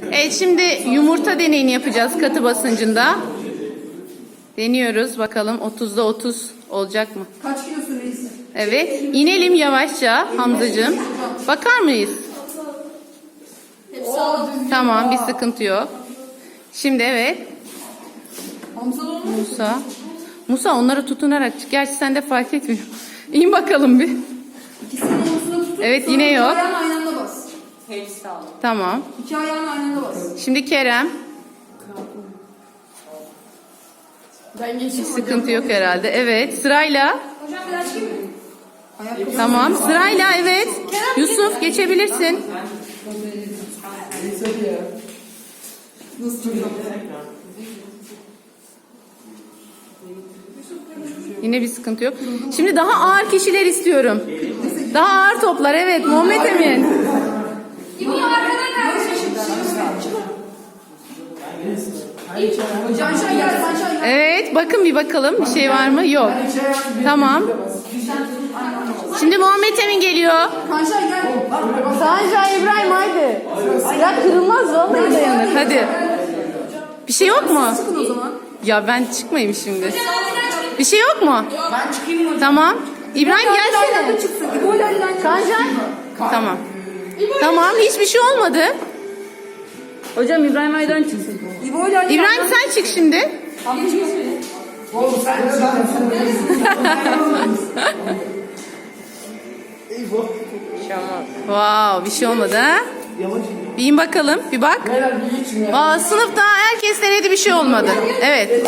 Evet şimdi yumurta deneyini yapacağız katı basıncında. Deniyoruz bakalım 30'da 30 olacak mı? Kaç kilosun reis? Evet inelim yavaşça Hamzacığım. Bakar mıyız? Tamam bir sıkıntı yok. Şimdi evet. Musa. Musa onları tutunarak çık. Gerçi sen de fark etmiyor. İn bakalım bir. Evet, yine yok. Bas. Tamam. İki ayağını aynı anda bas. Şimdi Kerem. Ben geçeyim. Sıkıntı yok herhalde. Evet sırayla. Hocam biraz çıkayım mı? Ayakkabı. Tamam sırayla evet. Yusuf geçebilirsin. Nasıl? Yine bir sıkıntı yok. Şimdi daha ağır kişiler istiyorum. Daha ağır toplar evet Muhammed Emin. İbo arkadan kardeşim. Canşay gel, Canşay gel. Evet bakın bir bakalım bir şey var mı? Yok. Tamam. Şimdi Muhammed Emin geliyor. Canşay gel. Sanca İbrahim haydi. Ya kırılmaz vallahi dayanır. Hadi. Bir şey yok mu? Ya ben çıkmayayım şimdi. Bir şey yok mu? Ben çıkayım mı? Tamam. İbrahim gelsene. Sancar. Tamam. Tamam hiçbir şey olmadı. Hocam İbrahim Aydan çıksın. İbo ile İbrahim sen çık şimdi. Wow bir şey olmadı ha? Bir in bakalım bir bak. Aa, sınıfta herkes denedi bir şey olmadı. Evet.